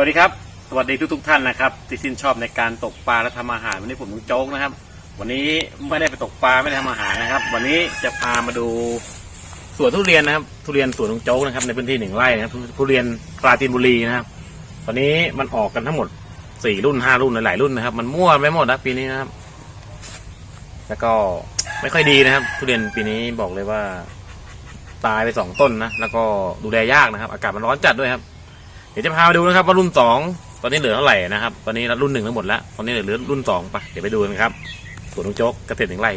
วัสดีครับ สวัสดีทุกทุกท่านนะครับ ที่ชื่นชอบในการตกปลาและทำอาหาร วันนี้ผมลุงโจ๊กนะครับ วันนี้ไม่ได้ไปตกปลาไม่ได้ทำอาหารนะครับ วันนี้จะพามาดูสวนทุเรียนนะครับ ทุเรียนสวนลุงโจ๊กนะครับ ในพื้นที่หนึ่งไร่นะครับ ทุเรียนปราจีนบุรีนะครับ ตอนนี้มันออกกันทั้งหมดสี่รุ่นห้ารุ่นหลายรุ่นนะครับ มันมั่วไปหมดนะปีนี้นะครับ แล้วก็ไม่ค่อยดีนะครับ ทุเรียนปีนี้บอกเลยว่า ตายไปสองต้นนะแล้วก็ดูแลยากนะครับ อากาศมันร้อนจัดด้วยครับ ดี๋ยวจะพาไปดูนะครับว่ารุ่นสองตอนนี้เหลือเท่าไหร่นะครับ ตอนนี้รุ่นหนึ่งทั้งหมดแล้วตอนนี้เหลือรุ่นสองไปเดี๋ยวไปดูกันครับสวนลุงโจ๊กเกษตรหนึ่งไร่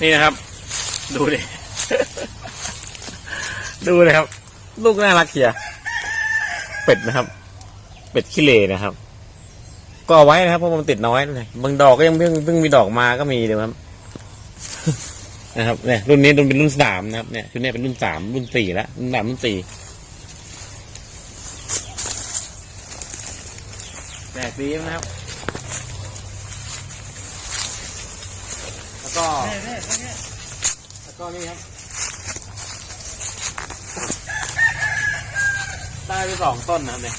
นี่นะครับ ดูดิดูเลยครับ ลูกน่ารักเชียเป็ดนะครับ เป็ดขี้เลนะครับ ก็เอไว้นะครับเพราะมันติดน้อยนะบางดอกก็ยังเพิ่งเพิ่งมีดอกมาก็มีเดี๋ยวครับ นะครับเนี่ยรุ่นนี้รุ่นเป็นรุ่นสามนะครับเนี่ยชุดนี้เป็นรุ่นสามรุ่นสี่แล้วรุ่นสามรุ่นสี่แปลกดีนะครับ แล้วก็แล้วก็นี่ครับได้ไปสองต้นนะครับเนี่ย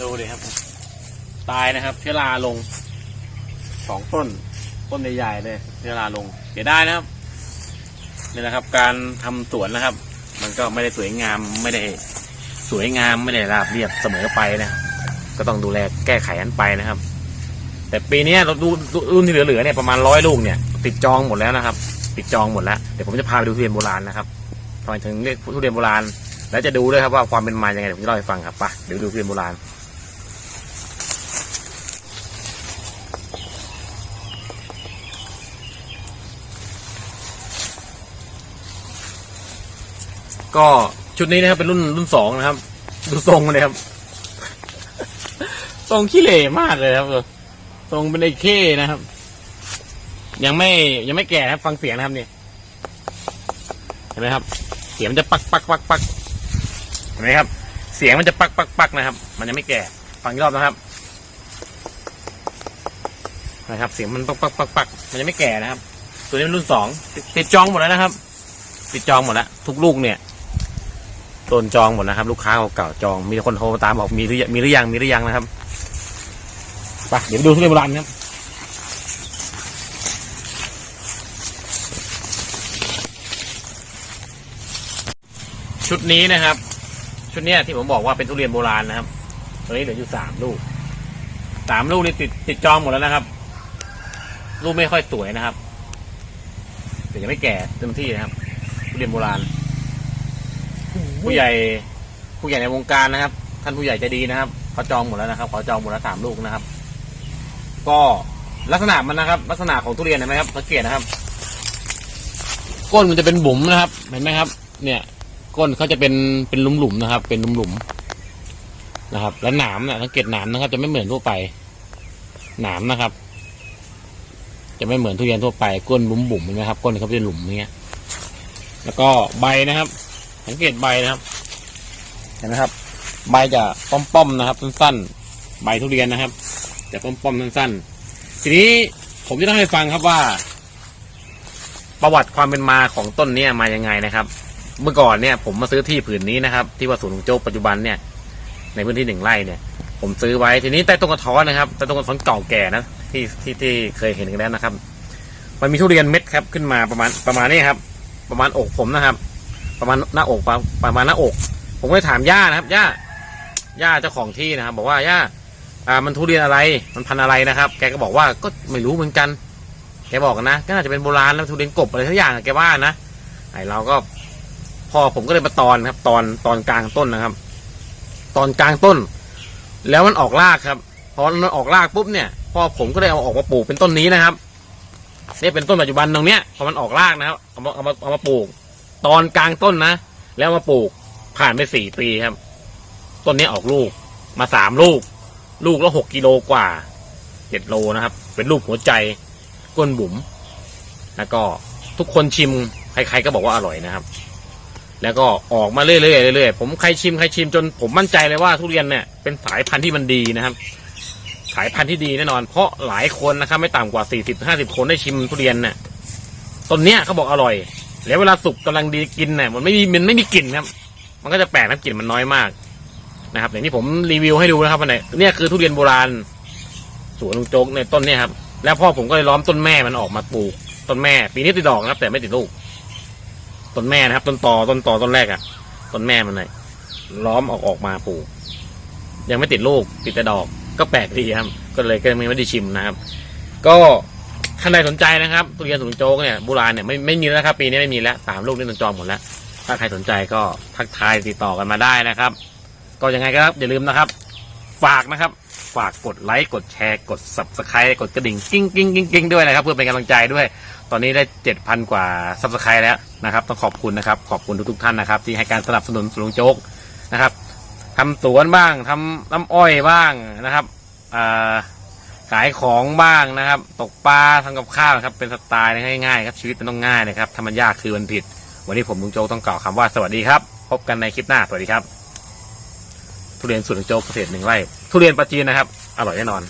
ดูดิครับ ตายนะครับเชื้อราลงสองต้น ต้นใหญ่ๆเลยเชื้อราลงเสียได้นะครับนี่แหละครับ การทำสวนนะครับ มันก็ไม่ได้สวยงามไม่ได้สวยงามไม่ได้ราบเรียบเสมอไปนะ ก็ต้องดูแลแก้ไขกันไปนะครับ แต่ปีนี้เราดูรุ่นที่เหลือๆเนี่ยประมาณร้อยลูกเนี่ย ติดจองหมดแล้วนะครับ ติดจองหมดแล้วเดี๋ยวผมจะพาไปดูทุเรียนโบราณนะครับทำไมถึงเรียกทุเรียนโบราณ แล้วจะดูด้วยครับว่าความเป็นมายังไงเดี๋ยวผมจะเล่าให้ฟังครับไปเดี๋ยวดูทุเรียนโบราณ ก็ชุดนี้นะครับเป็นรุ่นรุ่นสองนะครับ ดูทรงเลยครับ ทรงขี้เหร่มากเลยครับทรงเป็นไอ้เข้นะครับ ยังไม่ยังไม่แก่ครับ ฟังเสียงนะครับเนี่ยเห็นไหมครับ เสียงมันจะปักปักปักปักเห็นไหมครับ เสียงมันจะปักปักปักนะครับ มันยังไม่แก่ฟังอีกรอบนะครับนะครับ เสียงมันปักปักปักปักมันยังไม่แก่นะครับ ตัวนี้เป็นรุ่นสองติดติดจองหมดแล้วนะครับ ติดจองหมดแล้วทุกลูกเนี่ย โดนจองหมดนะครับ ลูกค้าเก่าๆจอง มีคนโทรมาตามบอกมีหรือยังมีหรือยังมีหรือยังนะครับไปเดี๋ยวไปดูทุเรียนโบราณครับชุดนี้นะครับ ชุดเนี้ยที่ผมบอกว่าเป็นทุเรียนโบราณนะครับตอนนี้เหลืออยู่สามลูกสามลูกนี่ติดติดจองหมดแล้วนะครับ ลูกไม่ค่อยสวยนะครับแต่ยังไม่แก่เต็มที่นะครับทุเรียนโบราณ ผู้ใหญ่ผู้ใหญ่ในวงการนะครับ ท่านผู้ใหญ่ใจดีนะครับเขาจองหมดแล้วนะครับเขาจองหมดแล้วสามลูกนะครับ ก็ลักษณะมันนะครับ ลักษณะของทุเรียนเห็นไหมครับสังเกตนะครับ ก้นมันจะเป็นบุ๋มนะครับ เห็นไหมครับ เนี่ย ก้นเขาจะเป็นเป็นหลุมๆนะครับ เป็นหลุมๆนะครับ แล้วหนามเนี่ยสังเกตหนามนะครับ จะไม่เหมือนทั่วไป หนามนะครับ จะไม่เหมือนทุเรียนทั่วไป ก้นบุ๋มๆเห็นไหมครับ ก้นเขาเป็นหลุมอย่างเงี้ย แล้วก็ใบนะครับ สังเกตใบนะครับ เห็นไหมครับ ใบจะป้อมๆนะครับ สั้นๆ ใบทุเรียนนะครับจะป้อมๆสั้นๆ ทีนี้ผมจะเล่าให้ฟังครับว่า ประวัติความเป็นมาของต้นเนี้มายังไงนะครับ เมื่อก่อนเนี่ยผมมาซื้อที่ผืนนี้นะครับ ที่ว่าสวนหลวงโจ๊กปัจจุบันเนี่ย ในพื้นที่หนึ่งไร่เนี่ย ผมซื้อไว้ทีนี้ใต้ต้นกระท้อนนะครับใต้ต้นกระท้อนเก่าแก่นะที่ที่ที่เคยเห็นกันแล้วนะครับ มันมีทุเรียนเม็ดครับขึ้นมาประมาณประมาณนี้ครับ ประมาณอกผมนะครับ ประมาณหน้าอกประประมาณหน้าอก ผมก็เลยถามย่านะครับย่าย่าเจ้าของที่นะครับ บอกว่าย่าอ่ามันทุเรียนอะไรมันพันธุ์อะไรนะครับ แกก็บอกว่าก็ไม่รู้เหมือนกัน แกบอกนะก็น่าจะเป็นโบราณแล้วทุเรียนกบอะไรทุกอย่างอะแกว่านะไอเราก็พอผมก็เลยมาตอนครับ ตอนตอนกลางต้นนะครับ ตอนกลางต้น แล้วมันออกรากครับพอมันออกรากปุ๊บเนี่ยพ่อผมก็เลยเอาออกมาปลูกเป็นต้นนี้นะครับนี่เป็นต้นปัจจุบันตรงเนี้ยพอมันออกรากนะครับเอามาเอามาเอามาปลูก ตอนกลางต้นนะ แล้วมาปลูกผ่านไปสี่ปีครับ ต้นนี้ออกลูกมาสามลูก ลูกละหกกิโลกว่าเจ็ดโลนะครับ เป็นลูกหัวใจก้นบุ๋มแล้วก็ทุกคนชิมใครๆก็บอกว่าอร่อยนะครับ แล้วก็ออกมาเรื่อยๆเรื่อยๆผมใครชิมใครชิมจนผมมั่นใจเลยว่าทุเรียนเนี่ยเป็นสายพันธุ์ที่มันดีนะครับ สายพันธุ์ที่ดีแน่นอน เพราะหลายคนนะครับ ไม่ต่ำกว่าสี่สิบห้าสิบคนได้ชิมทุเรียนเนี่ยต้นเนี้ยเขาบอกอร่อย แล้วเวลาสุกกำลังดีกินเนี่ยมันไม่มีมันไม่มีกลิ่นครับ มันก็จะแปลกนะกลิ่นมันน้อยมากนะครับอย่างที่ผมรีวิวให้ดูนะครับวันไหนเนี่ยคือทุเรียนโบราณสวนลุงโจ๊กในยต้นเนี่ยครับ แล้วพ่อผมก็เลยล้อมต้นแม่มันออกมาปลูก ต้นแม่ ปีนี้ติดดอกนะครับ แต่ไม่ติดลูก ต้นแม่นะครับ ต้นตอต้นตอต้นแรกอะต้นแม่มันเลยล้อมออกออกมาปลูก ยังไม่ติดลูกติดแต่ดอกก็แปลกดีครับ ก็เลยก็ยังไม่ได้ชิมนะครับ ก็ ท่านใดสนใจนะครับทุเรียนสวนโจ๊กเนี่ยโบราณเนี่ยไม่ไม่มีแล้วครับปีนี้ไม่มีแล้วสามลูกนี่มันจองหมดแล้ว ถ้าใครสนใจก็ทักทายติดต่อกันมาได้นะครับ ก็ยังไงก็อย่าลืมนะครับ ฝากนะครับ ฝากกดไลค์กดแชร์กด subscribe กดกระดิ่งกิ้งกิ้งกิ้งกิ้งด้วยนะครับ เพื่อเป็นกำลังใจด้วย ตอนนี้ได้เจ็ดพันกว่า subscribe แล้วนะครับ ต้องขอบคุณนะครับ ขอบคุณทุกๆท่านนะครับ ที่ให้การสนับสนุนสวนลุงโจ๊กนะครับทำสวนบ้างทำน้ำอ้อยบ้างนะครับอ่า ขายของบ้างนะครับ ตกปลาทำกับข้าวครับเป็นสไตล์ง่ายๆครับชีวิตมันต้องง่ายนะครับถ้ามันยากคือมันผิด วันนี้ผมลุงโจ้ต้องกล่าวคำว่าสวัสดีครับ พบกันในคลิปหน้าสวัสดีครับ ทุเรียนสวนลุงโจ้เกษตรหนึ่งไร่ทุเรียนปลาจีนนะครับ อร่อยแน่นอน